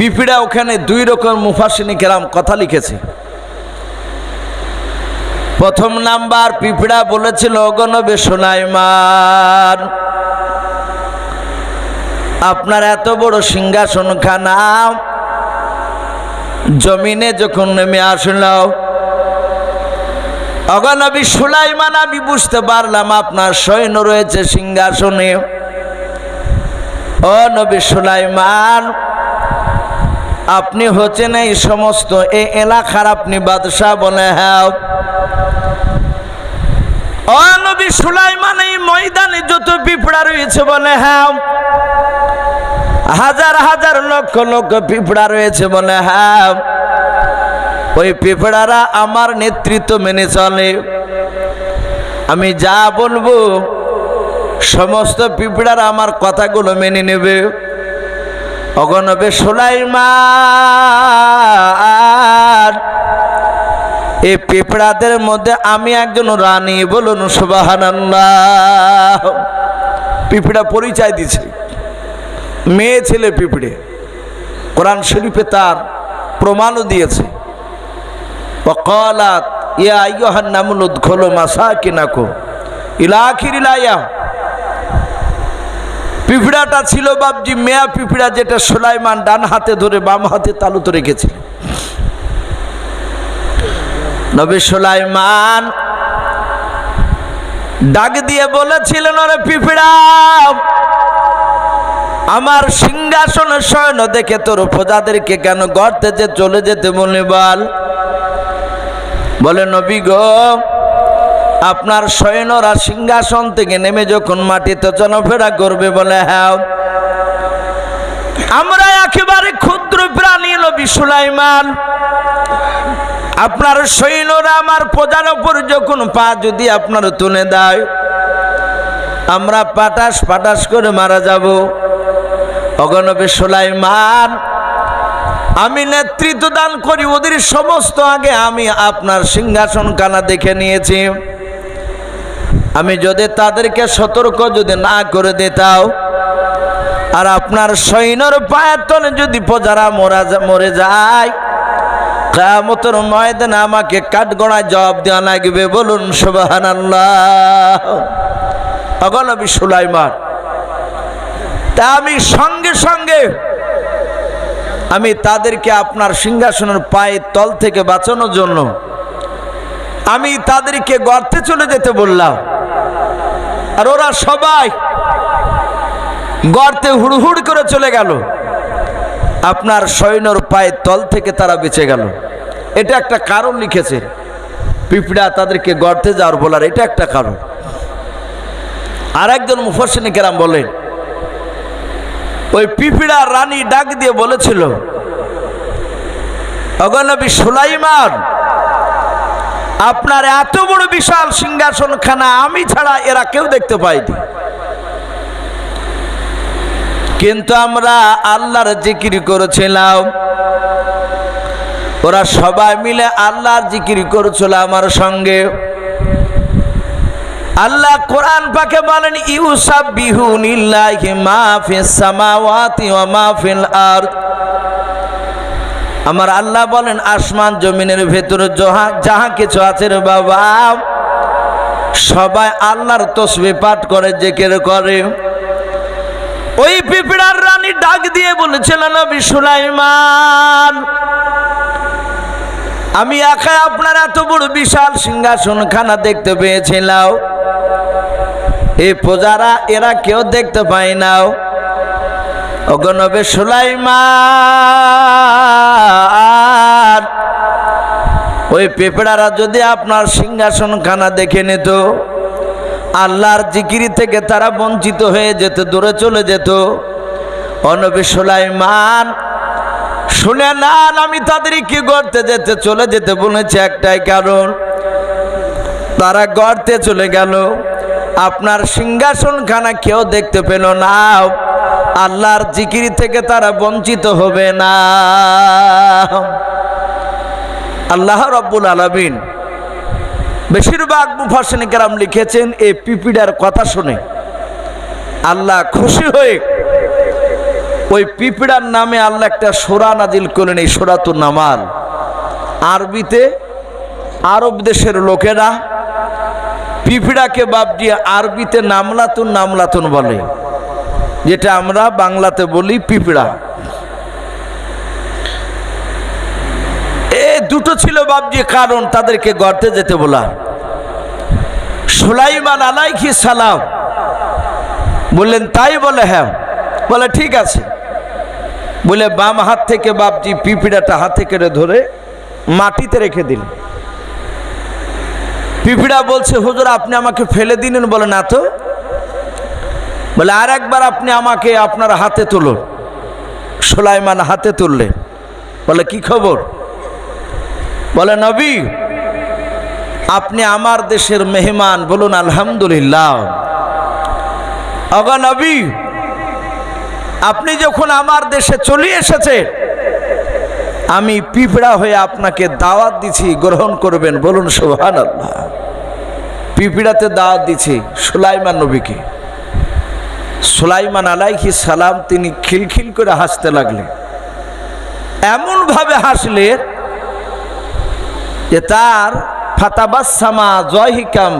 পিপিড়া ওখানে দুই রকম মুফাসিনী কেরাম কথা লিখেছে। প্রথম নাম্বার, পিঁপড়া বলেছিল অগণবে সোনাইমান আপনার এত বড় সিংহাসন খানা। জমিনে যখন নেমে আসল অগনবী সুলাইমান, আমি বুঝতে পারলাম আপনার সৈন্য রয়েছে সিংহাসনে। ও নবী সুলাইমান আপনি হচ্ছেন এই সমস্ত এই এলাকার আপনি বাদশাহ বলে হ্যাঁ। ও নবী সুলাইমান এই ময়দানে যত পিঁপড়া রয়েছে বলে হ্যাঁ। হাজার হাজার লক্ষ লক্ষ পিঁপড়া রয়েছে বলে হ্যাঁ। ওই পিঁপড়ারা আমার নেতৃত্ব মেনে চলে। আমি যা বলব, সমস্ত পিঁপড়ারা আমার কথাগুলো মেনে নেবে। অগণবে সোলাইমান এ পেপড়াদের মধ্যে আমি একজন রানী বলুন সুবাহান পিঁপড়া পরিচয় দিছে। মেয়ে ছেলে পিঁপড়ে। কোরআন শরীফে তার প্রমাণও দিয়েছে। অকলাত ইয়া ইহান নামুল উদ্ঘল মাসা কিনাকো ইলাখির ইলাইয়া পিঁপড়াটা ছিল বাবজি মেয়া পিঁপড়া যেটা সুলাইমান ডান হাতে ধরে বাম হাতে তালুতে রেখেছিল নবী সুলাইমান ডাক দিয়ে বলেছিলেন, ওরে পিঁপড়া, আমার সিংহাসন শয়ন দেখে তোর প্রজাদেরকে কেন গর্তে যে চলে যেতে বলে বল? বলে, নবী গো আপনার সৈন্যরা সিংহাসন থেকে নেমে যখন মাটিতে চলাফেরা করবে বলে হ্যাঁ। আমরা একেবারে ক্ষুদ্র প্রাণী নবী সুলাইমান। আপনার সৈন্যরা আমার প্রজার উপর যখন পা যদি আপনার তুলে দেয়, আমরা পাটাস পাটাস করে মারা যাব। অগণবে সুলাইমান, আমি নেতৃত্ব দান করি, ওদের সমস্ত আগে আমি আপনার সিংহাসন কানা দেখে নিয়েছি। আমি যদি তাদেরকে সতর্ক যদি না করে দিতাও, আর আপনার সৈন্যর পায়ের তলে যদি প্রজারা মরা মরে যায় কামতর ময়দানে আমাকে কাঠগড়ায় জবাব দেওয়া লাগবে, বলুন সুবাহান আল্লাহ অগলবি সুলাইমান। তা আমি সঙ্গে সঙ্গে, আমি তাদেরকে আপনার সিংহাসনের পায়ের তল থেকে বাঁচানোর জন্য আমি তাদেরকে গর্তে চলে যেতে বললাম। আর ওরা সবাই গর্তে হুড়হুড় করে চলে গেল। আপনার সৈন্যর পায়ের তল থেকে তারা বেঁচে গেল। এটা একটা কারণ লিখেছে। পিঁপড়া তাদেরকে গর্তে যাওয়ার বলার এটা একটা কারণ। আর একজন মুফসিনী কেরাম বলেন, ওই পিঁপড়া রানী ডাক দিয়ে বলেছিল অগনবী সুলাইমান আপনার এত বড় বিশাল সিংহাসন খানা আমি ছাড়া এরা কেউ দেখতে পাইনি কিন্তু আমরা আল্লাহর জিকির করেছিলাম। ওরা সবাই মিলে আল্লাহর জিকির করেছিল আমার সঙ্গে। আল্লাহ কোরআন পাকে বলেন ইউসাব বিহুনিল্লাহি মা ফিস সামাওয়াতি ওয়া মা ফিল আরদ। আমার আল্লাহ বলেন, আসমান জমিনের ভেতরে যাহা যাহা কিছু আছে রে বাবা, সবাই আল্লাহর তসবি পাঠ করে, জেকের করে। ওই পিঁপড়ার রানী ডাক দিয়ে বলেছিল, নবী সুলাইমান, আমি একা আপনার এত বড় বিশাল সিংহাসন খানা দেখতে পেয়েছিলাম। এই প্রজারা, এরা কেউ দেখতে পায় নাও অগনবে সুলাইমান, ওই পেঁপড়ারা যদি আপনার সিংহাসন খানা দেখে নিত, আল্লাহর জিকিরি থেকে তারা বঞ্চিত হয়ে যেত, দূরে চলে যেত অনবী সুলাইমান, শুনে না আমি তাদের কি গড়তে যেতে, চলে যেতে বলেছে একটাই কারণ, তারা গড়তে চলে গেল, আপনার সিংহাসন খানা কেউ দেখতে পেল না। আল্লাহর জিকিরি থেকে তারা বঞ্চিত হবে না। আল্লাহ রব্বুল আলমিন বেশিরভাগ মুফাসিন লিখেছেন এই পিপিডার কথা শুনে। আল্লাহ খুশি হয়ে ওই পিঁপড়ার নামে আল্লাহ একটা সোরা নাজিল করলেন, এই সোরাতুর নামাল। আরবিতে আরব দেশের লোকেরা পিঁপড়াকে বাপটি আরবিতে নামলাতুন নামলাতুন বলে। যেটা আমরা বাংলাতে বলি পিঁপড়া। এ দুটো ছিল বাপজি কারণ, তাদেরকে গর্তে যেতে বলা। সুলাইমান আলাইকি সালাম বললেন, তাই বলে হ্যাঁ। বলে, ঠিক আছে। বলে, বাম হাত থেকে বাপজি পিঁপড়াটা হাতে করে ধরে মাটিতে রেখে দিল। পিঁপড়া বলছে, হুজুর, আপনি আমাকে ফেলে দিলেন বলে না তো? বলে আর একবার আপনি আমাকে আপনার হাতে তুলুন। সোলাইমান হাতে তুললেন বলে, কি খবর? বলে, নবী, আপনি আমার দেশের মেহমান, বলুন আলহামদুলিল্লাহ। নবী, আপনি যখন আমার দেশে চলে এসেছে আমি পিঁপড়া হয়ে আপনাকে দাওয়াত দিছি, গ্রহণ করবেন, বলুন সোহান আল্লাহ পিঁপড়াতে দাওয়াত দিছি সুলাইমান নবীকে। সুলাইমান আলাইহি সালাম তিনি খিলখিল করে হাসতে লাগলেন। এমনভাবে হাসলেন যে তার ফাতাবাসামা জয়হিকাম,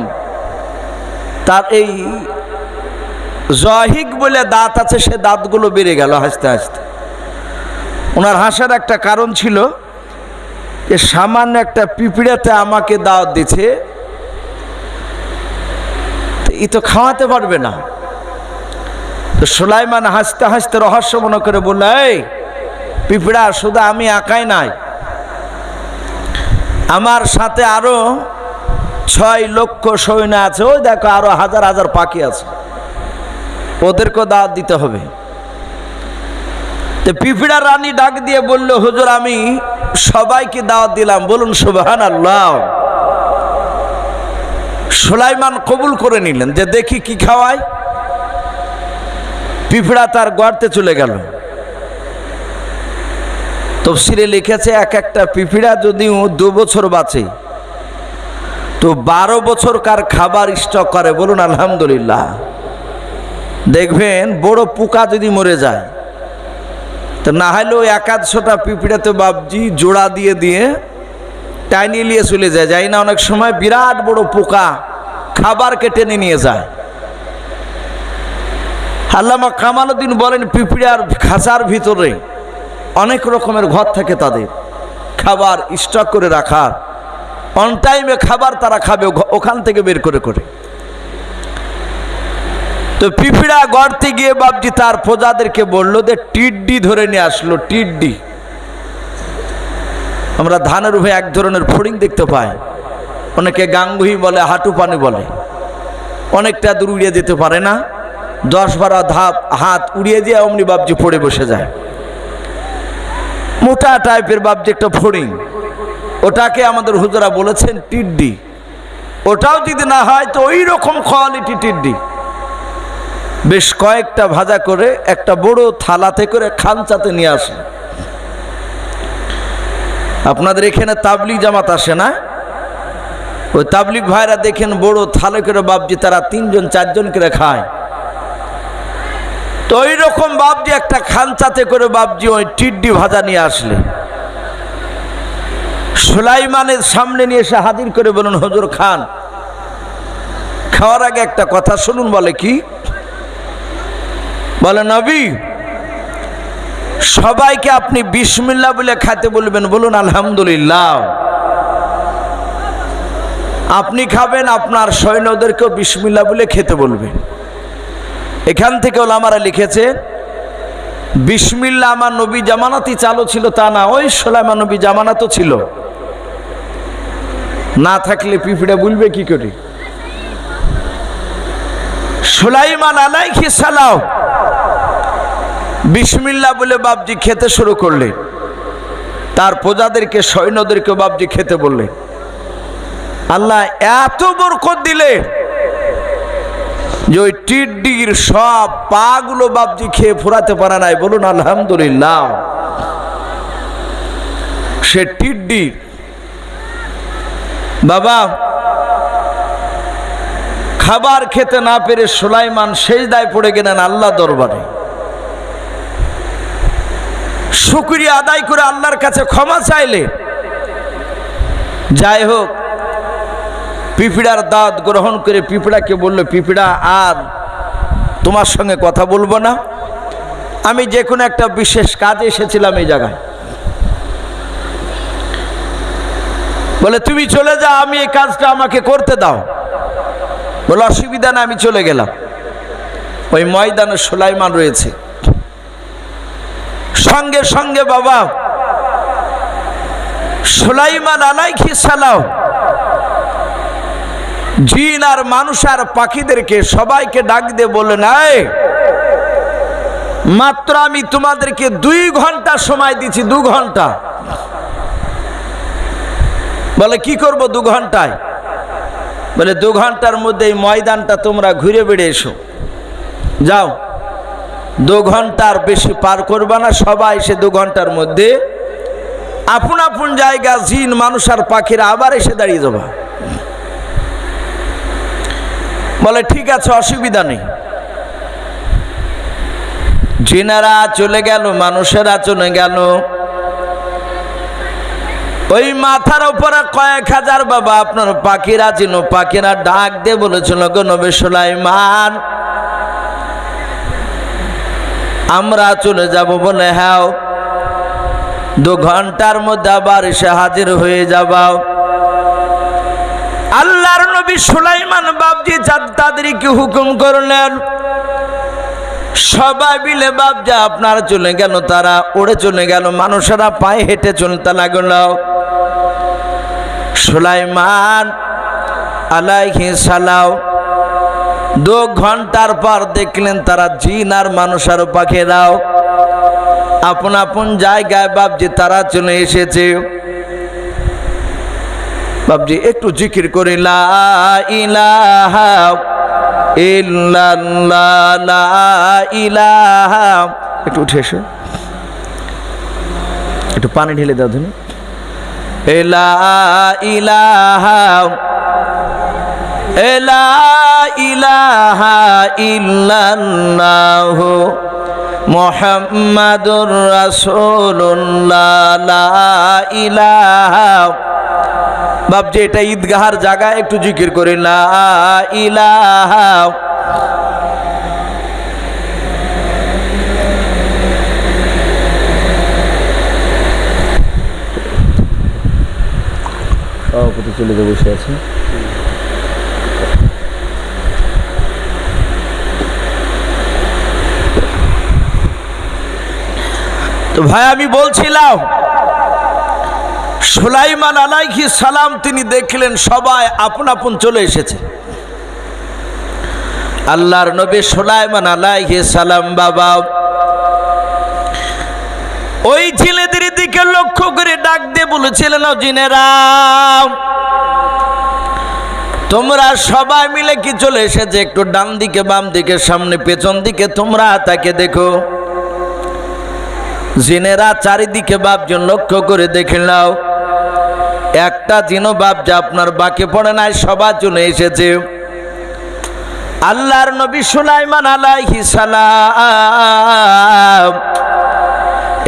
তার এই জহিক বলে দাঁত আছে, সে দাঁতগুলো বেড়ে গেল হাসতে হাসতে। ওনার হাসার একটা কারণ ছিল যে সামান্য একটা পিঁপড়াতে আমাকে দাওয়াত দিছে ই তো খাওয়াতে পারবে না। তো সুলাইমান হাসতে হাসতে রহস্য মনে করে বলল, এই, পিঁপড়া, শুধু আমি একাই নাই। আমার সাথে আরও ছয় লক্ষ সৈন্য আছে, ওই দেখো আরও হাজার হাজার পাখি আছে। ওদেরকেও দাওয়াত দিতে হবে। তো পিঁপড়া রানী ডাক দিয়ে বলল, হুজুর, আমি সবাইকে দাওয়াত দিলাম, বলুন সুবাহান আল্লাহ সুলাইমান কবুল করে নিলেন যে দেখি কি খাওয়ায়। পিঁপড়া তার গর্তে চলে গেল। তফসিরে লিখেছে, এক একটা পিঁপড়া যদিও দু বছর বাঁচে, তো বারো বছর কার খাবার স্টক করে? বলুন, আলহামদুলিল্লাহ। দেখবেন, বড় পোকা যদি মরে যায়, তো না হলেও একাদশোটা পিঁপড়াতে বাবজি জোড়া দিয়ে দিয়ে টাইনি নিয়ে চলে যায়। যাই না, অনেক সময় বিরাট বড় পোকা খাবার কেটে নিয়ে যায়। আল্লামা কামালুদ্দিন বলেন, পিঁপড়ার খাঁচার ভিতরে অনেক রকমের ঘর থাকে তাদের। খাবার স্টক করে রাখার অন টাইমে খাবার তারা খাবে ওখান থেকে বের করে করে। তো পিঁপড়া গড়তে গিয়ে বাপজি তার প্রজাদেরকে বলল যে টিড্ডি ধরে নিয়ে আসলো, টিড্ডি। আমরা ধানের উভে এক ধরনের ফড়িং দেখতে পাই। অনেকে গাঙ্গুহি বলে, হাঁটু পানি বলে। অনেকটা দূর উড়িয়ে যেতে পারে না। দশ বারো ধাপ হাত উড়িয়ে দিয়ে অমনি বাবজি পড়ে বসে যায়। মোটা টাইপের বাপজি একটা ফড়িং। ওটাকে আমাদের হুজুরা বলেছেন টিড্ডি। ওটাও যদি না হয় তো ওই রকম কোয়ালিটি টিড্ডি। বেশ কয়েকটা ভাজা করে একটা বড় থালাতে করে খানচাতে নিয়ে আসে। আপনাদের এখানে তাবলিগ জামাত আসে না? ওই তাবলিক ভাইরা দেখেন বড় থালে করে বাবজি তারা তিনজন চারজন করে খায়। তো ওই রকম বাপজি একটা খানচাতে করে বাপজি ওই টিড্ডি ভাজা নিয়ে আসলে। সুলাইমানের সামনে নিয়ে এসে হাজির করে বলুন, হজুর খান, খাওয়ার আগে একটা কথা শুনুন বলে কি? বলে, নবী, সবাইকে আপনি বিসমিল্লা বলে খাতে বলবেন, বলুন আলহামদুলিল্লাহ। আপনি খাবেন, আপনার সৈন্যদেরকেও বিসমিল্লা বলে খেতে বলবেন। এখান থেকে ওলামারা লিখেছে বিসমিল্লা আমার নবী জামানাতি চালু ছিল তা না, ওই সোলাইমা নবী জামানাতও ছিল। না থাকলে পিঁপড়ে বলবে কি করে? সুলাইমান আলাইহি সালাম বিসমিল্লা বলে বাবজি খেতে শুরু করলেন তার প্রজাদেরকে, সৈন্যদেরকে বাবজি খেতে বললেন আল্লাহ এত বরকত দিলে যে ওই টিড্ডির সব পাগুলো বাবজি খেয়ে ফুরাতে পারে নাই। বলুন, আলহামদুলিল্লাহ। সে টিড্ডি বাবা, খাবার খেতে না পেরে সুলাইমান শেষ দায় পড়ে গেলেন আল্লাহ দরবারে। শুক্রিয়া আদায় করে আল্লাহর কাছে ক্ষমা চাইলে। যাই হোক পিঁপড়ার দাঁত গ্রহণ করে পিঁপড়াকে বলল, পিঁপড়া, আর তোমার সঙ্গে কথা বলব না। আমি যে কোনো একটা বিশেষ কাজে এসেছিলাম এই জায়গায়। বলে, তুমি চলে যাও, আমি এই কাজটা আমাকে করতে দাও। বলে, অসুবিধা না, আমি চলে গেলাম। ওই ময়দানে সুলাইমান রয়েছে। সঙ্গে সঙ্গে বাবা, সুলাইমান আলাইহি সালাম জিন আর মানুষ আর পাখিদেরকে সবাইকে ডাক দিয়ে বলে নাই মাত্র আমি তোমাদেরকে দুই ঘণ্টা সময় দিচ্ছি দু ঘণ্টা। বলে, কি করব দু ঘন্টায়? বলে, দু ঘণ্টার মধ্যে এই ময়দানটা তোমরা ঘুরে বেড়ে এসো। যাও, দু ঘণ্টার বেশি পার করবা না, সবাই সে দু ঘণ্টার মধ্যে আপন আপন জায়গা জিন, মানুষ আর পাখিরা আবার এসে দাঁড়িয়ে যাবা। বলে, ঠিক আছে, অসুবিধা নেই। জিনারা চলে গেল, মানুষেরা চলে গেল। ওই মাথার উপরে কয়েক হাজার বাবা, আপনার পাখিরা ছিল পাখিরা ডাক দিয়ে বলেছিল, গো নবে সুলাইমান, আমরা চলে যাব বলে হ্যাঁ দু ঘণ্টার মধ্যে আবার এসে হাজির হয়ে যাবাও আল্লাহর নবী সুলাইমান বাবজি তাদেরকে হুকুম করলেন, সবাই মিলে বাবজা আপনার চলে গেল, তারা ওড়ে চলে গেল, মানুষেরা পায়ে হেঁটে চলতে লাগল। সুলাইমান আলাইহি সালাও দু ঘণ্টার পর দেখলেন তারা জিন আর মানুষ আর পাখিরাও আপন আপন জায়গায় বাবজি তারা চলে এসেছে। বাবজি একটু জিকির করে, লা লা ইলাহা। একটু উঠে এসো। একটু পানি ঢেলে দাও ধুনি। লা ইলাহা লা ইলাহা মুহাম্মাদুর রাসূলুল্লাহ, লা ইলাহা। বাপজি এটা ঈদগাহার জায়গা একটু জিকির করে লা ইলাহা সভাপতি চলে যে বসে আছে। তো ভাই আমি বলছিলাম সুলাইমান আলাইহি সালাম তিনি দেখলেন সবাই আপন আপন চলে এসেছে। আল্লাহর নবী সুলাইমান আলাইহি সালাম বাবা, ওই ছেলেদের দিকে লক্ষ্য করে ডাক দিয়ে বলেছিলেন, "ও জিনেরা, তোমরা সবাই মিলে কি চলে এসেছে? একটু ডান দিকে, বাম দিকে, সামনে, পেছন দিকে, তোমরা তাকে দেখো। জিনেরা চারিদিকে বাপজন লক্ষ্য করে দেখে নাও একটা জিন যা আপনার বাকি পড়ে নাই, সবার জন্য এসেছে। আল্লাহর নবী সুলাইমান আলাইহি সালাম।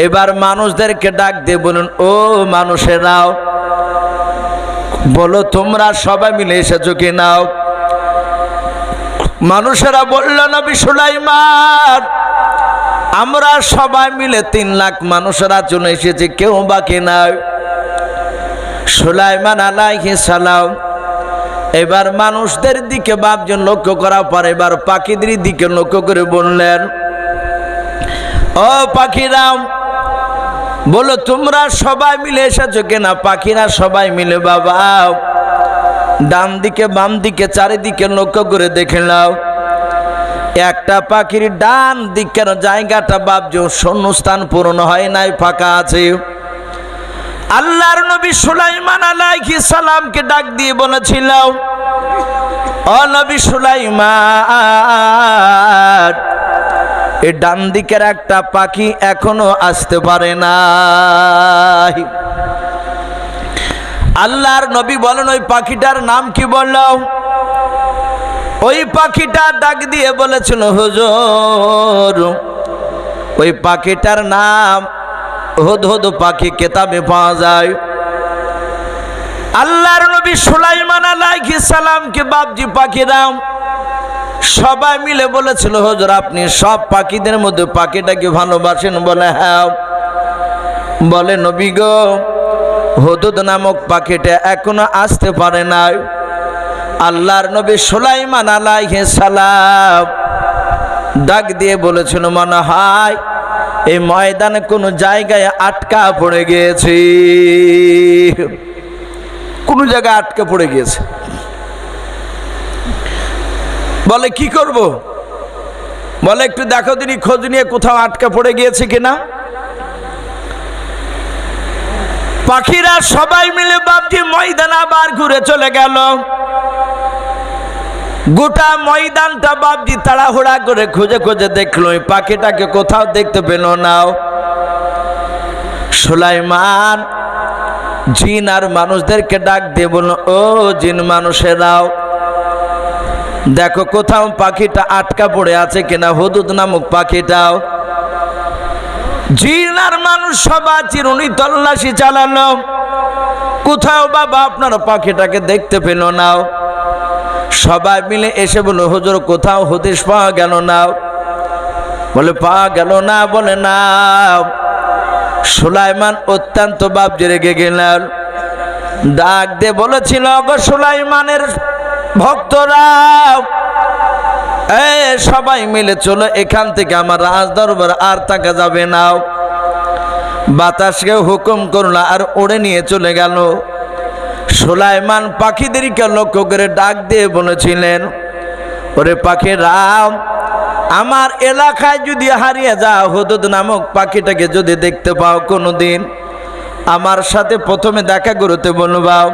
এবার মানুষদেরকে ডাক দিয়ে বলুন, ও মানুষেরাও বলো তোমরা সবাই মিলে এসেছ কি নাও মানুষেরা বলল, নবী সুলাইমান, আমরা সবাই মিলে তিন লাখ মানুষেরা চলে এসেছে, কেউ বাকি নাই। সুলাইমান আলাইহি সালাম, এবার মানুষদের দিকে বাপজন লক্ষ্য করার পর এবার পাখিদের দিকে লক্ষ্য করে বললেন, ও পাখিরাম, বলো তোমরা সবাই মিলে এসেছ কেনা? পাখিরা সবাই মিলে বাবা, ডান দিকে, বাম দিকে, চারিদিকে লক্ষ্য করে দেখে নাও, একটা পাখির ডান দিকের জায়গাটা বাবজ শূন্যস্থান পূরণ হয় নাই, ফাঁকা আছে। আল্লাহর নবী সুলাইমান আলাইহি সালামকে ডাক দিয়ে বলেছিল, ও নবী সুলাইমান এই ডান দিকের একটা পাখি এখনও আসতে পারে না আল্লাহর নবী বলেন, ওই পাখিটার নাম কি বললাম ওই পাখিটা ডাক দিয়ে বলেছিল, হুজুর, ওই পাখিটার নাম হুদ হুদ পাখি কেতাবে পাওয়া যায়। আল্লাহর নবী সুলাইমান আলাইহিস সালামকে বাপজি পাখিরাও সবাই মিলে বলেছিল, হজর, আপনি সব পাখিদের মধ্যে পাখিটাকে ভালোবাসেন? বলে হ্যাঁ। বলে, নবী গো হদুদ নামক পাখিটা এখনও আসতে পারে নাই। আল্লাহর নবী সুলাইমান আলাইহিস সালাম ডাক দিয়ে বলেছিল, মনে হয় এই ময়দানে কোনো জায়গায় আটকা পড়ে গিয়েছি। কোনো জায়গায় আটকা পড়ে গিয়েছে। বলে, কি করব? বলে, একটু দেখো তিনি খোঁজ নিয়ে কোথাও আটকা পড়ে গিয়েছে কিনা? পাখিরা সবাই মিলে বাপটি ময়দান আবার ঘুরে চলে গেল। গোটা ময়দানটা বাপজি তাড়াহুড়া করে খুঁজে খুঁজে দেখল, ওই পাখিটাকে কোথাও দেখতে পেল নাও সুলাইমান, জিন আর মানুষদেরকে ডাক দিয়ে বলল, ও জিন মানুষেরাও, দেখো কোথাও পাখিটা আটকা পড়ে আছে কিনা, হুদুদ নামক পাখিটাও। জিন আর মানুষ সবা চিরুনি তল্লাশি চালালো। কোথাও বাবা আপনার পাখিটাকে দেখতে পেল নাও সবাই মিলে এসে বলো হুজুর, কোথাও হদিস পাওয়া গেল না? বলে, পাওয়া গেল না বলে না। সুলাইমান অত্যন্ত বাপ বাপজি রেগে গেলেন। ডাক দিয়ে বলেছিল গো সুলাইমানের ভক্তরা, এ সবাই মিলে চলো, এখান থেকে আমার রাজ দরবার আর থাকা যাবে না। বাতাসকে হুকুম করল আর উড়ে নিয়ে চলে গেল। সুলাইমান পাখিদেরকে লক্ষ্য করে ডাক দিয়ে বলেছিলেন, ওরে পাখি রাম, আমার এলাকায় যদি হারিয়ে যাও, হুদুদ নামক পাখিটাকে যদি দেখতে পাও কোনো দিন আমার সাথে প্রথমে দেখা করতে বলবাও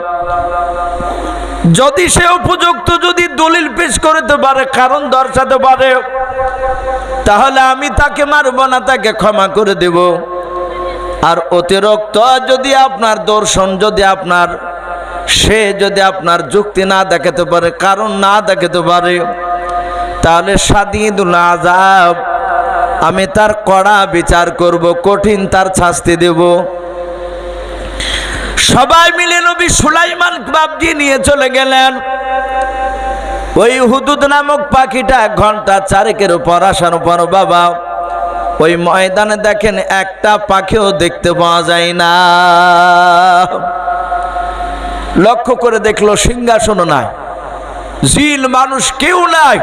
যদি সে উপযুক্ত, যদি দলিল পেশ করতে পারে, কারণ দর্শাতে পারে, তাহলে আমি তাকে মারব না, তাকে ক্ষমা করে দেব। আর অতিরিক্ত যদি আপনার দর্শন, যদি আপনার সে যদি আপনার যুক্তি না দেখাতে পারে, কারণ না দেখাতে পারে, তাহলে সাদিদুল আজাব আমি তার কড়া বিচার করব, কঠিন তার শাস্তি দেব। সবাই মিলে নবী সুলাইমান বাবজি নিয়ে চলে গেলেন। ওই হুদুদ নামক পাখিটা এক ঘণ্টা চারেকের উপর আসার পর, বাবা, ওই ময়দানে দেখেন একটা পাখিও দেখতে পাওয়া যায় না। লক্ষ্য করে দেখল সিংহাসনও নাই। জিল মানুষ কেউ নাই।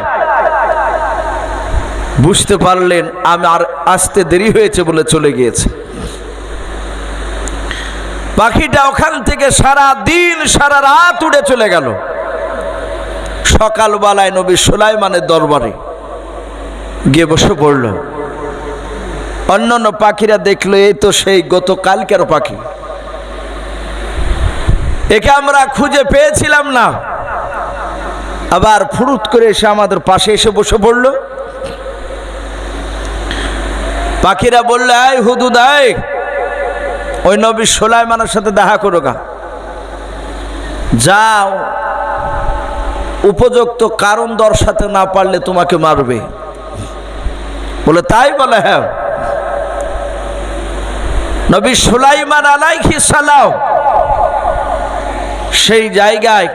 বুঝতে পারলেন, আমি আর আসতে দেরি হয়েছে বলে চলে গিয়েছে। পাখিটা ওখান থেকে সারা দিন, সারা রাত উড়ে চলে গেল। সকালবেলায় নবী সুলাইমানের দরবারে গিয়ে বসে পড়ল। অন্যান্য পাখিরা দেখল, এই তো সেই গতকালকের পাখি। একে আমরা খুঁজে পেয়েছিলাম না। আবার ফুরুত করে এসে আমাদের পাশে এসে বসে পড়ল। পাখিরা বললে আয় হুদুদ আয় ওই নবী সোলাইমানের সাথে দেখা করো গা। যাও, উপযুক্ত কারণ দর্শাতে না পারলে তোমাকে মারবে। বলে, তাই বলে হ্যাঁ। নবী সুলাইমান আলাইহি সালাম সেই জায়গায়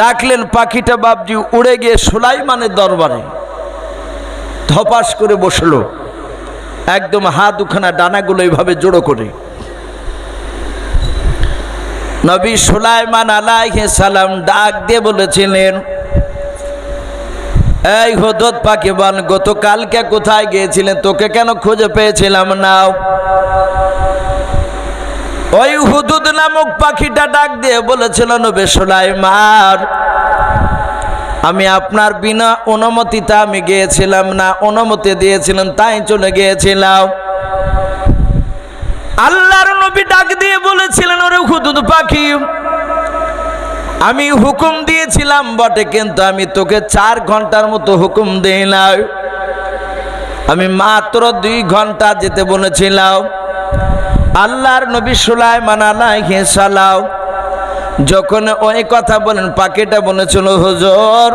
ডাকলেন, পাখিটা বাবজি উড়ে গিয়ে সুলাইমানের দরবারে ধপাস করে বসল। একদম হাত দুখানা ডানাগুলো এইভাবে জোড়ো করে। নবী সুলাইমান আলাইহে সালাম ডাক দিয়ে বলেছিলেন, এই হদত পাখি বল গতকালকে কোথায় গিয়েছিলেন? তোকে কেন খুঁজে পেয়েছিলাম? না ওই হুদুদ নামক পাখিটা ডাক দিয়ে বলেছিল, নবে সুলাইমান, আমি আপনার বিনা অনুমতিতে আমি গিয়েছিলাম না, অনুমতি দিয়েছিলেন, তাই চলে গিয়েছিলাম। আল্লাহর নবী ডাক দিয়ে বলেছিলেন, ওরে হুদুদ পাখি, আমি হুকুম দিয়েছিলাম বটে, কিন্তু আমি তোকে চার ঘণ্টার মতো হুকুম দিই না আমি মাত্র দুই ঘণ্টা যেতে বলেছিলাম। আল্লাহর নবী সুলাইমান আলাইহিস সালাম যখন ওই কথা বলেন, পাখিটা বলেছিল, হুজুর,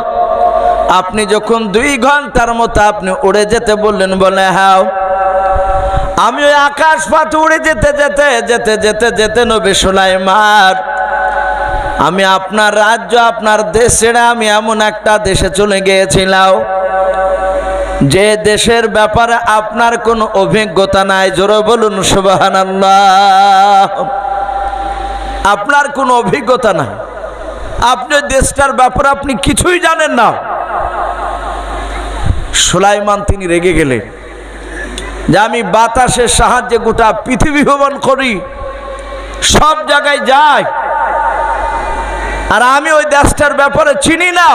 আপনি যখন দুই ঘণ্টার মতো আপনি উড়ে যেতে বললেন, বলে হ্যাঁ আমি ওই আকাশ পাত উড়ে যেতে যেতে যেতে যেতে যেতে নবী সুলাইমান, আমি আপনার রাজ্য, আপনার দেশ ছেড়ে আমি এমন একটা দেশে চলে গিয়েছিলাম। যে দেশের ব্যাপারে আপনার কোনো অভিজ্ঞতা নাই, জোরে বলুন সুবাহান আপনার কোনো অভিজ্ঞতা নাই। আপনি দেশটার ব্যাপারে আপনি কিছুই জানেন না। সুলাইমান তিনি রেগে গেলেন। যে আমি বাতাসের সাহায্যে গোটা পৃথিবী ভ্রমণ করি, সব জায়গায় যাই। আর আমি ওই দেশটার ব্যাপারে চিনি না।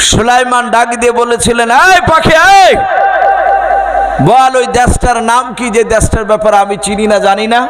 সুলাইমান ডাক দিয়ে বলেছিলেন, এই পাখি, এই! বল, ওই দেশটার নাম কি যে দেশটার ব্যাপারে আমি চিনি না, জানি না।